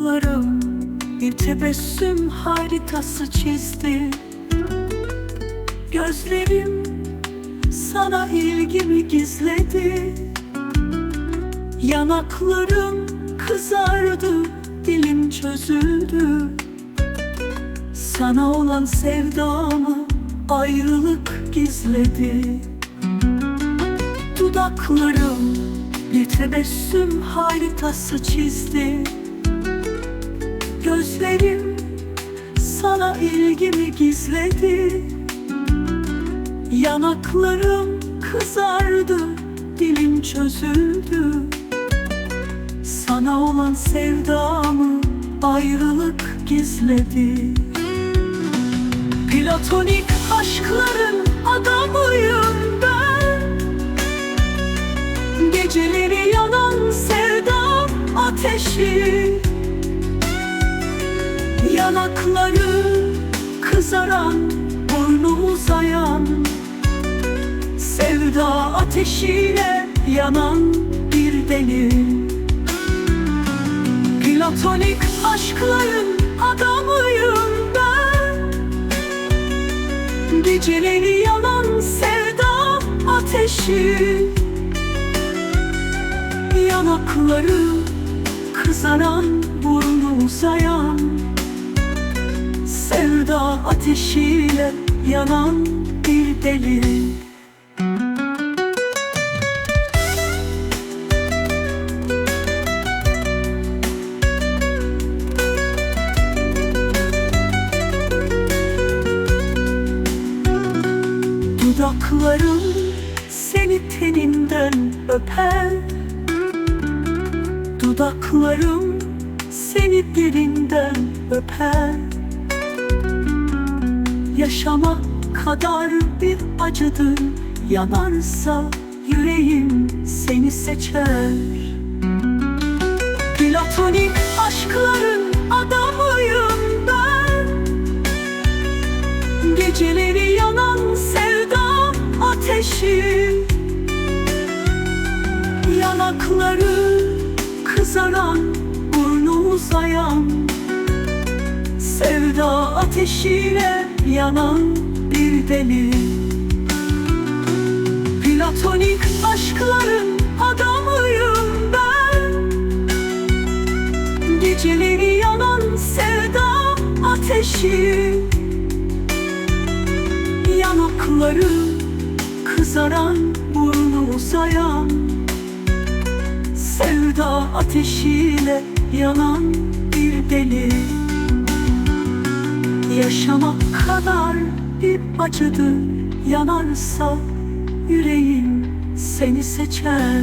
Dudaklarım bir tebessüm haritası çizdi. Gözlerim sana ilgimi gizledi. Yanaklarım kızardı, dilim çözüldü. Sana olan sevdamı ayrılık gizledi. Dudaklarım bir tebessüm haritası çizdi Gözlerim sana ilgimi gizledi. Yanaklarım kızardı, dilim çözüldü. Sana olan sevdamı ayrılık gizledi. Platonik aşkların adamıyım ben. Geceleri yanan sevdam ateşi Yanakları kızaran, burnu uzayan Sevda ateşiyle yanan bir deli. Platonik aşkların adamıyım ben. Geceleri yanan sevda ateşi. Yanakları kızaran, burnu uzayan Sevda ateşiyle yanan bir deli. Dudaklarım seni teninden öper. Dudaklarım seni dilinden öper Yaşamak kadar bir acıdır. Yanarsa yüreğim seni seçer. Platonik aşkların adamıyım ben. Geceleri yanan sevda ateşi. Yanakları kızaran, burnu uzayan Sevda ateşiyle yanan bir deli. Platonik aşkların adamıyım ben. Geceleri yanan sevda ateşi. Yanakları kızaran, burnu uzayan. Sevda ateşiyle yanan bir deli Yaşamak kadar bir acıdır. Yanarsa yüreğim seni seçer